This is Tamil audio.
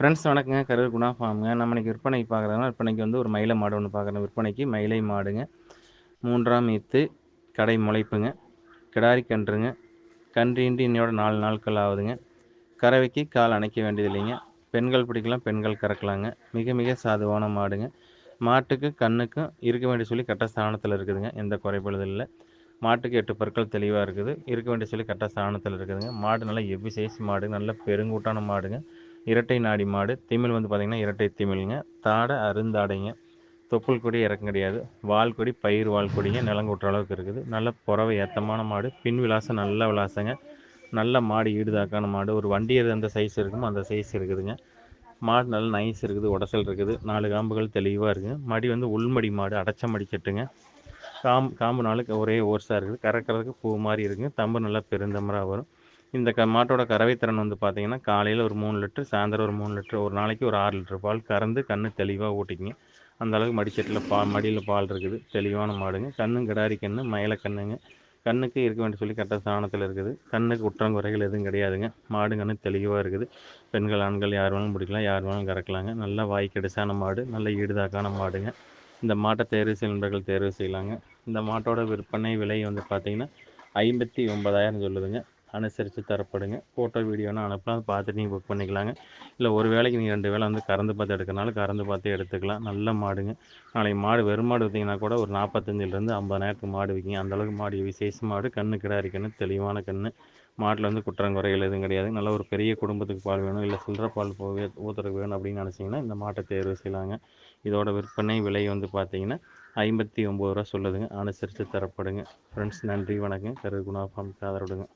ஃப்ரெண்ட்ஸ் வணக்கங்க. கரூர் குணா ஃபார்முங்க நம்ம இன்றைக்கி விற்பனைக்கு பார்க்குறதுனா விற்பனைக்கு வந்து ஒரு மயிலை மாடு ஒன்று பார்க்குறோம். விற்பனைக்கு மயிலை மாடுங்க. மூன்றாம் ஈத்து கடை முளைப்புங்க. கிடாரி கன்றுங்க. கன்றின்றி இன்னையோட நாலு நாட்கள் ஆகுதுங்க. கறவைக்கு கால் அணைக்க வேண்டியது இல்லைங்க பெண்கள் பிடிக்கலாம் பெண்கள் கறக்கலாங்க. மிக மிக சாதுவான மாடுங்க. மாட்டுக்கு கண்ணுக்கும் இருக்க வேண்டிய சொல்லி கட்ட ஸ்தானத்தில் இருக்குதுங்க. எந்த குறைபாடுதல் இல்லை. மாட்டுக்கு எட்டு பற்கள் தெளிவாக இருக்குது. இருக்க வேண்டிய சொல்லி கட்ட ஸ்தானத்தில் இருக்குதுங்க. மாடு நல்லா எவ்வி சைஸ் மாடு நல்ல பெருங்கூட்டான மாடுங்க. இரட்டை நாடி மாடு. திமிழ் வந்து பார்த்திங்கன்னா இரட்டை திமிழுங்க தாடை அருந்தாடைங்க. தொப்புள் கொடி இறக்கம் கிடையாது வால் கொடி பயிர் வால் கொடிங்க. நிலங்குட்டுற அளவுக்கு இருக்குது. நல்ல புறவை ஏத்தமான மாடு. பின் விலாசம் நல்ல விலாசங்க. நல்ல மாடு ஈடுதாக்கான மாடு. ஒரு வண்டி எது எந்த சைஸ் இருக்குமோ அந்த சைஸ் இருக்குதுங்க. மாடு நல்ல நைஸ் இருக்குது. உடசல் இருக்குது. நாலு காம்புகள் தெளிவாக இருக்குது மடி வந்து உள்மடி மாடு அடைச்ச மடி காம்பு காம் காம்பு நாளுக்கு ஒரே ஓர்ஸாக இருக்குது. கறக்கிறதுக்கு பூ மாதிரி இருக்குங்க. தம்பு நல்லா பெருந்தம்பராக வரும். இந்த க மாட்டோட கறவைத்திறன் வந்து பார்த்திங்கன்னா காலையில் ஒரு மூணு லிட்ரு சாயந்தரம் ஒரு மூணு லிட்ரு ஒரு நாளைக்கு ஒரு ஆறு லிட்ரு பால் கறந்து கன்று தெளிவாக ஊட்டிக்குங்க அந்தளவுக்கு மடிச்சட்டில் பால் மடியில் பால் இருக்குது. தெளிவான மாடுங்க. கண்ணும் கிடாரி கன்று மயில கண்ணுங்க. கண்ணுக்கு இருக்க வேண்டிய சொல்லி கரெக்டாக ஸ்தானத்தில் இருக்குது. கண்ணுக்கு குற்றங்குறைகள் எதுவும் கிடையாதுங்க. மாடு கண்ணு தெளிவாக இருக்குது. பெண்கள் ஆண்கள் யார் வேணாலும் பிடிக்கலாம் யார் வேணாலும் கறக்கலாங்க. நல்லா வாய்க்கடிசான மாடு நல்ல ஈடுதாக்கான மாடுங்க. இந்த மாட்டை தேர்வு செய்யும் நண்பர்கள் தேர்வு செய்யலாங்க. இந்த மாட்டோட விற்பனை விலை வந்து பார்த்திங்கன்னா ஐம்பத்தி ஒன்பதாயிரம் சொல்லுதுங்க. அனுசரித்து தரப்படுங்க. ஃபோட்டோ வீடியோனா அனுப்பலாம். அதை பார்த்துட்டு நீங்கள் புக் பண்ணிக்கலாங்க. இல்லை ஒரு வேளைக்கு நீங்கள் ரெண்டு வேளை வந்து கறந்து பார்த்து எடுக்கிறனால கறந்து பார்த்து எடுத்துக்கலாம். நல்ல மாடுங்க. நாளைக்கு மாடு வெறும் மாடு விற்றிங்கன்னா கூட ஒரு நாற்பத்தஞ்சிலேருந்து ஐம்பதாயிரத்துக்கு மாடு விற்கிங்க. அந்தளவுக்கு மாடு விசேஷ மாடு கண்ணு கிடாரி கண்ணு தெளிவான கண்ணு. மாட்டில் வந்து குற்றங்குறைகள் எதுவும் கிடையாது. நல்ல ஒரு பெரிய குடும்பத்துக்கு பால் வேணும். இல்லை சில்லற பால் போவே ஊற்றுறதுக்கு வேணும் அப்படின்னு நினச்சிங்கன்னா இந்த மாட்டை தேர்வு செய்யலாங்க. இதோட விற்பனை விலை வந்து பார்த்தீங்கன்னா ஐம்பத்தி ஒம்பது ரூபா சொல்லுதுங்க. அனுசரித்து தரப்படுங்க. ஃப்ரெண்ட்ஸ் நன்றி வணக்கம். கரு குணா ஃபார்ம் ஆதரவுடுங்க